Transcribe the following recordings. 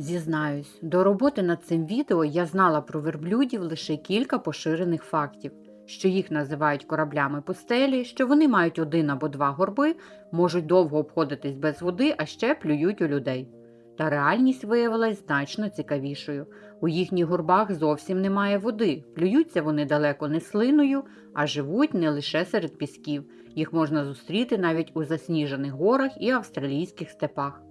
Зізнаюсь, до роботи над цим відео я знала про верблюдів лише кілька поширених фактів, що їх називають кораблями пустелі, що вони мають один або два горби, можуть довго обходитись без води, а ще плюють у людей. Та реальність виявилась значно цікавішою. У їхніх горбах зовсім немає води, плюються вони далеко не слиною, а живуть не лише серед пісків. Їх можна зустріти навіть у засніжених горах і австралійських степах.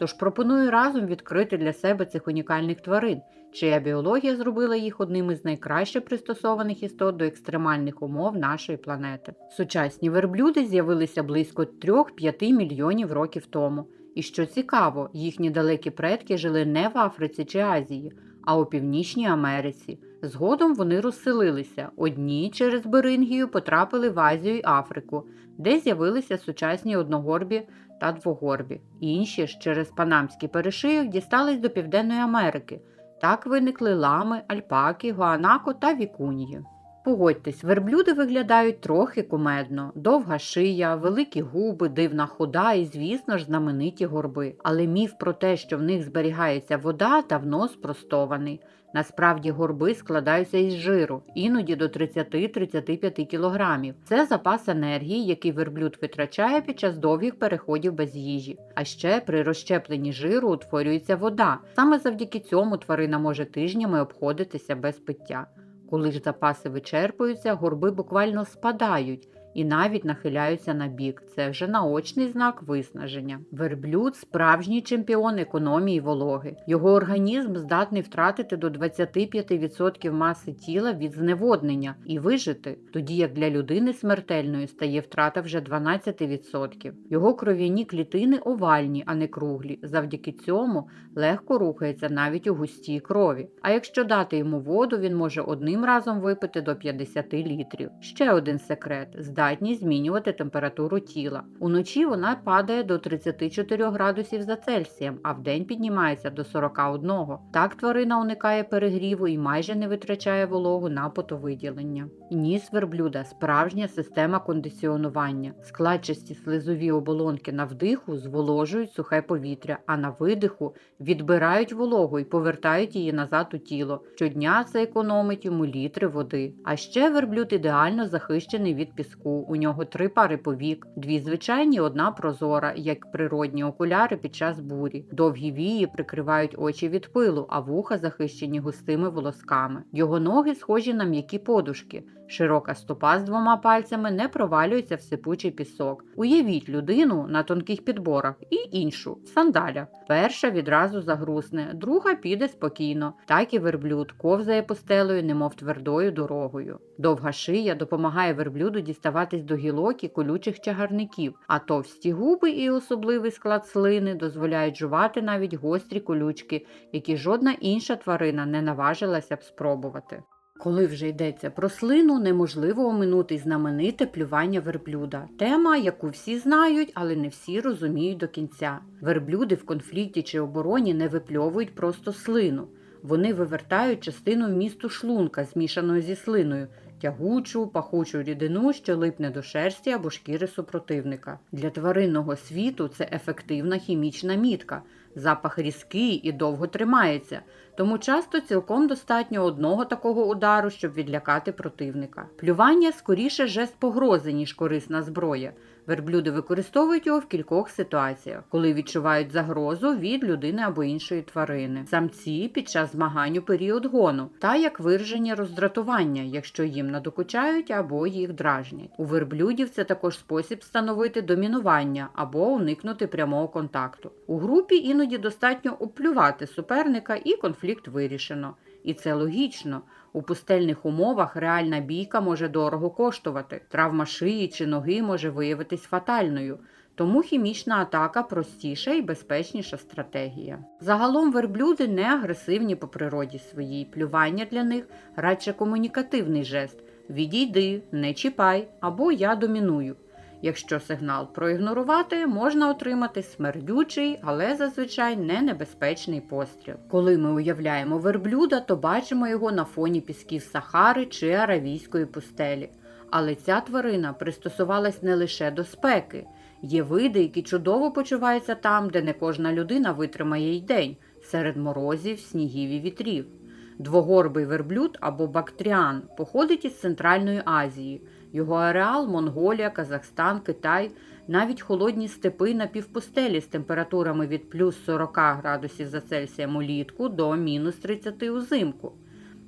Тож пропоную разом відкрити для себе цих унікальних тварин, чия біологія зробила їх одним із найкраще пристосованих істот до екстремальних умов нашої планети. Сучасні верблюди з'явилися близько 3-5 мільйонів років тому. І що цікаво, їхні далекі предки жили не в Африці чи Азії, а у Північній Америці. Згодом вони розселилися. Одні через Берингію потрапили в Азію й Африку, де з'явилися сучасні одногорбі та двогорбі. Інші ж через Панамський перешийок дістались до Південної Америки. Так виникли лами, альпаки, гуанако та вікунії. Погодьтесь, верблюди виглядають трохи кумедно, довга шия, великі губи, дивна хода і, звісно ж, знамениті горби. Але міф про те, що в них зберігається вода, давно спростований. Насправді горби складаються із жиру, іноді до 30-35 кілограмів. Це запас енергії, який верблюд витрачає під час довгих переходів без їжі. А ще при розщепленні жиру утворюється вода. Саме завдяки цьому тварина може тижнями обходитися без пиття. Коли ж запаси вичерпуються, горби буквально спадають і навіть нахиляються на бік. Це вже наочний знак виснаження. Верблюд справжній чемпіон економії вологи. Його організм здатний втратити до 25% маси тіла від зневоднення і вижити, тоді як для людини смертельною стає втрата вже 12%. Його кров'яні клітини овальні, а не круглі. Завдяки цьому легко рухається навіть у густій крові. А якщо дати йому воду, він може одним разом випити до 50 літрів. Ще один секрет здатність змінювати температуру тіла. Уночі вона падає до 34 градусів за Цельсієм, а вдень піднімається до 41. Так тварина уникає перегріву і майже не витрачає вологу на потовиділення. Ніс верблюда справжня система кондиціонування. Складчасті слизові оболонки на вдиху зволожують сухе повітря, а на видиху відбирають вологу і повертають її назад у тіло. Щодня це економить йому літри води. А ще верблюд ідеально захищений від піску. У нього три пари повік, дві звичайні, одна прозора, як природні окуляри під час бурі. Довгі вії прикривають очі від пилу, а вуха захищені густими волосками. Його ноги схожі на м'які подушки. Широка стопа з двома пальцями не провалюється в сипучий пісок. Уявіть людину на тонких підборах і іншу сандалях. Перша відразу загрусне, друга піде спокійно. Так і верблюд ковзає постелею, немов твердою дорогою. Довга шия допомагає верблюду діставатись до гілок і колючих чагарників, а товсті губи і особливий склад слини дозволяють жувати навіть гострі колючки, які жодна інша тварина не наважилася б спробувати. Коли вже йдеться про слину, неможливо оминути знамените плювання верблюда. Тема, яку всі знають, але не всі розуміють до кінця. Верблюди в конфлікті чи обороні не випльовують просто слину. Вони вивертають частину вмісту шлунка, змішаної зі слиною, тягучу, пахучу рідину, що липне до шерсті або шкіри супротивника. Для тваринного світу це ефективна хімічна мітка. Запах різкий і довго тримається, тому часто цілком достатньо одного такого удару, щоб відлякати противника. Плювання скоріше жест погрози, ніж корисна зброя. Верблюди використовують його в кількох ситуаціях, коли відчувають загрозу від людини або іншої тварини. Самці під час змагань у період гону, та як вираження роздратування, якщо їм надокучають або їх дражнять. У верблюдів це також спосіб встановити домінування або уникнути прямого контакту. У групі іноді достатньо оплювати суперника і конфлікт вирішено. І це логічно. У пустельних умовах реальна бійка може дорого коштувати. Травма шиї чи ноги може виявитись фатальною. Тому хімічна атака простіша і безпечніша стратегія. Загалом верблюди не агресивні по природі своїй. Плювання для них радше комунікативний жест: відійди, не чіпай або я доміную. Якщо сигнал проігнорувати, можна отримати смердючий, але зазвичай не небезпечний постріл. Коли ми уявляємо верблюда, то бачимо його на фоні пісків Сахари чи Аравійської пустелі. Але ця тварина пристосувалась не лише до спеки. Є види, які чудово почуваються там, де не кожна людина витримає й день, серед морозів, снігів і вітрів. Двогорбий верблюд або бактріан походить із Центральної Азії. Його ареал Монголія, Казахстан, Китай, навіть холодні степи на півпустелі з температурами від плюс 40 градусів за Цельсієм улітку до мінус 30 узимку.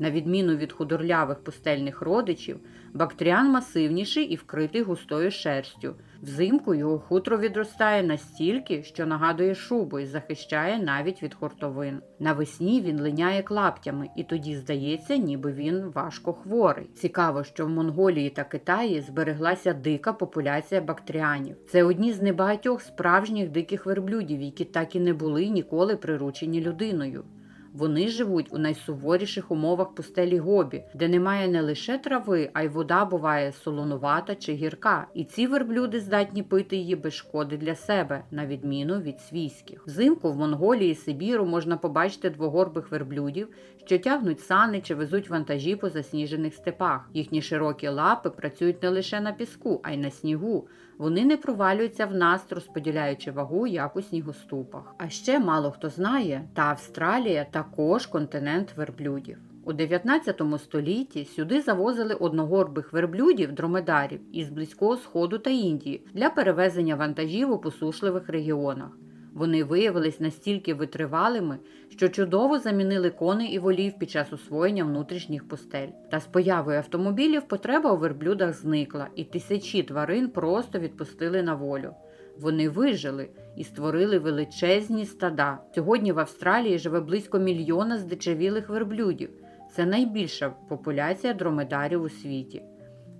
На відміну від худорлявих пустельних родичів, бактріан масивніший і вкритий густою шерстю. Взимку його хутро відростає настільки, що нагадує шубу і захищає навіть від хуртовин. Навесні він линяє клаптями, і тоді здається, ніби він важко хворий. Цікаво, що в Монголії та Китаї збереглася дика популяція бактріанів. Це одні з небагатьох справжніх диких верблюдів, які так і не були ніколи приручені людиною. Вони живуть у найсуворіших умовах пустелі Гобі, де немає не лише трави, а й вода буває солонувата чи гірка. І ці верблюди здатні пити її без шкоди для себе, на відміну від свійських. Взимку в Монголії і Сибіру можна побачити двогорбих верблюдів, що тягнуть сани чи везуть вантажі по засніжених степах. Їхні широкі лапи працюють не лише на піску, а й на снігу. Вони не провалюються в нас, розподіляючи вагу, як у снігоступах. А ще мало хто знає, та Австралія також континент верблюдів. У 19 столітті сюди завозили одногорбих верблюдів дромедарів із Близького Сходу та Індії для перевезення вантажів у посушливих регіонах. Вони виявились настільки витривалими, що чудово замінили коней і волів під час освоєння внутрішніх пустель. Та з появою автомобілів потреба у верблюдах зникла, і тисячі тварин просто відпустили на волю. Вони вижили і створили величезні стада. Сьогодні в Австралії живе близько мільйона здичавілих верблюдів. Це найбільша популяція дромедарів у світі.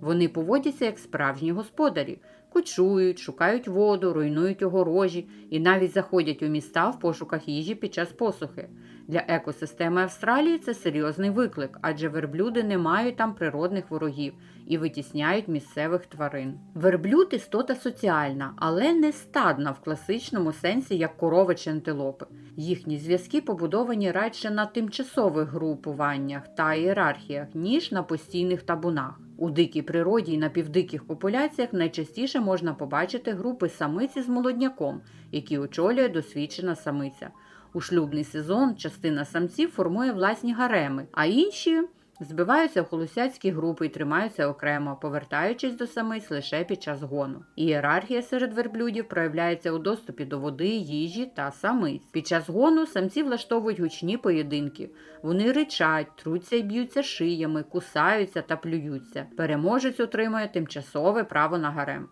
Вони поводяться як справжні господарі, кочують, шукають воду, руйнують огорожі і навіть заходять у міста в пошуках їжі під час посухи. Для екосистеми Австралії це серйозний виклик, адже верблюди не мають там природних ворогів і витісняють місцевих тварин. Верблюд істота соціальна, але не стадна в класичному сенсі, як корови чи антилопи. Їхні зв'язки побудовані радше на тимчасових групуваннях та ієрархіях, ніж на постійних табунах. У дикій природі і напівдиких популяціях найчастіше можна побачити групи самиці з молодняком, які очолює досвідчена самиця. У шлюбний сезон частина самців формує власні гареми, а інші збиваються в холосяцькі групи і тримаються окремо, повертаючись до самиць лише під час гону. Ієрархія серед верблюдів проявляється у доступі до води, їжі та самиць. Під час гону самці влаштовують гучні поєдинки. Вони ричать, труться й б'ються шиями, кусаються та плюються. Переможець отримує тимчасове право на гарем.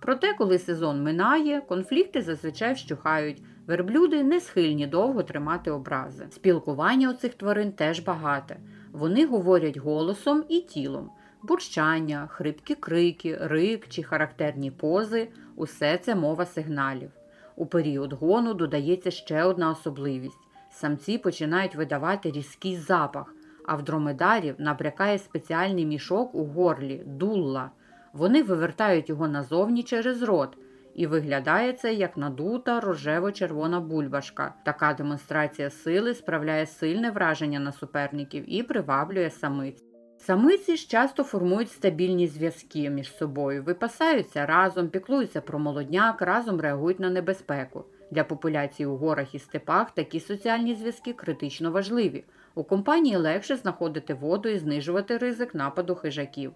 Проте, коли сезон минає, конфлікти зазвичай вщухають. Верблюди не схильні довго тримати образи. Спілкування у цих тварин теж багате. Вони говорять голосом і тілом. Бурчання, хрипкі крики, рик чи характерні пози усе це мова сигналів. У період гону додається ще одна особливість: самці починають видавати різкий запах, а в дромедарів набрякає спеціальний мішок у горлі дулла. Вони вивертають його назовні через рот, і виглядає це як надута рожево-червона бульбашка. Така демонстрація сили справляє сильне враження на суперників і приваблює самиць. Самиці ж часто формують стабільні зв'язки між собою, випасаються разом, піклуються про молодняк, разом реагують на небезпеку. Для популяції у горах і степах такі соціальні зв'язки критично важливі. У компанії легше знаходити воду і знижувати ризик нападу хижаків.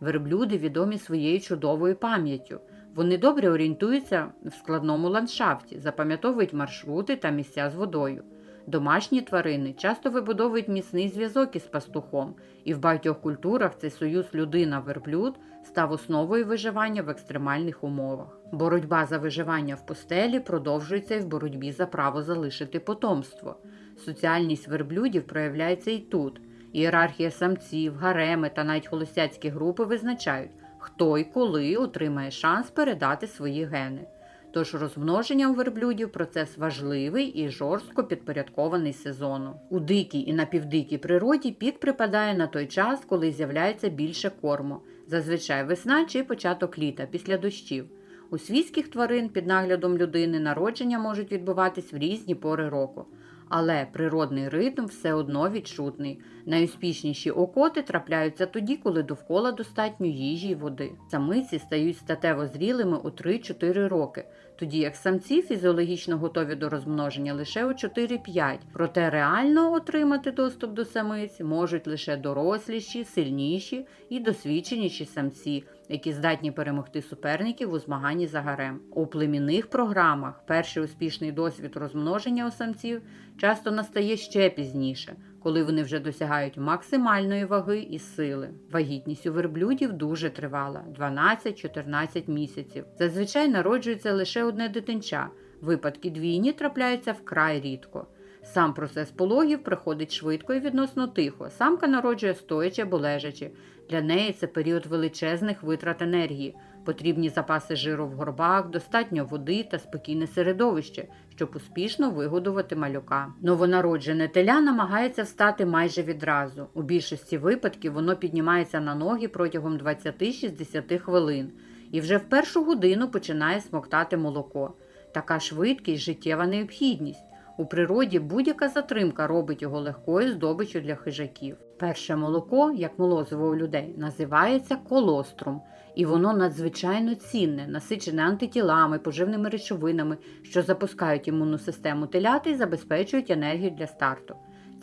Верблюди відомі своєю чудовою пам'яттю. Вони добре орієнтуються в складному ландшафті, запам'ятовують маршрути та місця з водою. Домашні тварини часто вибудовують міцний зв'язок із пастухом, і в багатьох культурах цей союз людина-верблюд став основою виживання в екстремальних умовах. Боротьба за виживання в пустелі продовжується і в боротьбі за право залишити потомство. Соціальність верблюдів проявляється і тут. Ієрархія самців, гареми та навіть холостяцькі групи визначають, хто і коли отримає шанс передати свої гени. Тож розмноження у верблюдів процес важливий і жорстко підпорядкований сезону. У дикій і напівдикій природі пік припадає на той час, коли з'являється більше корму, зазвичай весна чи початок літа після дощів. У свійських тварин під наглядом людини народження можуть відбуватись в різні пори року. Але природний ритм все одно відчутний. Найуспішніші окоти трапляються тоді, коли довкола достатньо їжі й води. Самиці стають статево зрілими у 3-4 роки, тоді як самці фізіологічно готові до розмноження лише у 4-5. Проте реально отримати доступ до самиць можуть лише доросліші, сильніші і досвідченіші самці, які здатні перемогти суперників у змаганні за гарем. У племінних програмах перший успішний досвід розмноження у самців часто настає ще пізніше, коли вони вже досягають максимальної ваги і сили. Вагітність у верблюдів дуже тривала 12-14 місяців. Зазвичай народжується лише одне дитинча. Випадки двійні трапляються вкрай рідко. Сам процес пологів проходить швидко і відносно тихо. Самка народжує стоячи або лежачи. Для неї це період величезних витрат енергії, потрібні запаси жиру в горбах, достатньо води та спокійне середовище, щоб успішно вигодувати малюка. Новонароджене теля намагається встати майже відразу. У більшості випадків воно піднімається на ноги протягом 20-60 хвилин і вже в першу годину починає смоктати молоко. Така швидкість життєва необхідність. У природі будь-яка затримка робить його легкою здобиччю для хижаків. Перше молоко, як молозиво у людей, називається колострум, і воно надзвичайно цінне, насичене антитілами, поживними речовинами, що запускають імунну систему теляти і забезпечують енергію для старту.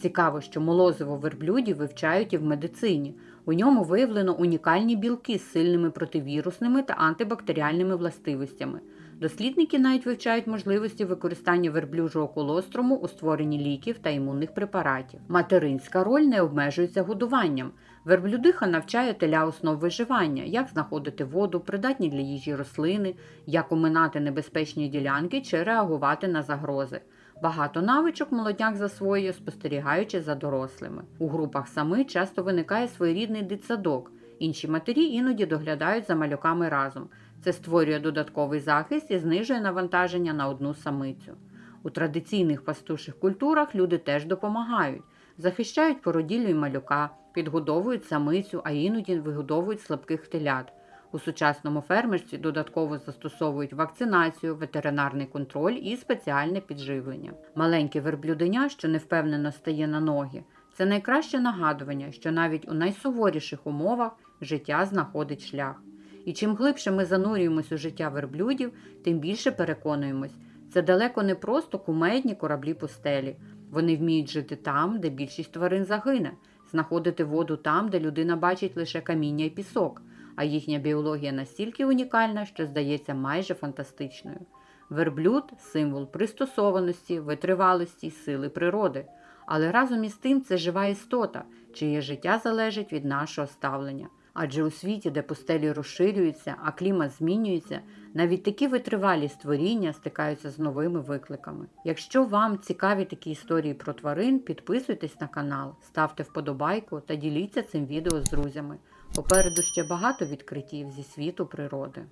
Цікаво, що молозиво верблюдів вивчають і в медицині. У ньому виявлено унікальні білки з сильними противірусними та антибактеріальними властивостями. Дослідники навіть вивчають можливості використання верблюжого колоструму у створенні ліків та імунних препаратів. Материнська роль не обмежується годуванням. Верблюдиха навчає теля основ виживання, як знаходити воду, придатні для їжі рослини, як оминати небезпечні ділянки чи реагувати на загрози. Багато навичок молодняк засвоює, спостерігаючи за дорослими. У групах сами часто виникає своєрідний дитсадок. Інші матері іноді доглядають за малюками разом. Це створює додатковий захист і знижує навантаження на одну самицю. У традиційних пастуших культурах люди теж допомагають, захищають породіллю й малюка, підгодовують самицю, а іноді вигодовують слабких телят. У сучасному фермерстві додатково застосовують вакцинацію, ветеринарний контроль і спеціальне підживлення. Маленьке верблюденя, що невпевнено стає на ноги, це найкраще нагадування, що навіть у найсуворіших умовах життя знаходить шлях. І чим глибше ми занурюємось у життя верблюдів, тим більше переконуємось, це далеко не просто кумедні кораблі пустелі. Вони вміють жити там, де більшість тварин загине, знаходити воду там, де людина бачить лише каміння і пісок, а їхня біологія настільки унікальна, що здається майже фантастичною. Верблюд символ пристосованості, витривалості сили природи. Але разом із тим це жива істота, чиє життя залежить від нашого ставлення. Адже у світі, де пустелі розширюються, а клімат змінюється, навіть такі витривалі створіння стикаються з новими викликами. Якщо вам цікаві такі історії про тварин, підписуйтесь на канал, ставте вподобайку та діліться цим відео з друзями. Попереду ще багато відкриттів зі світу природи.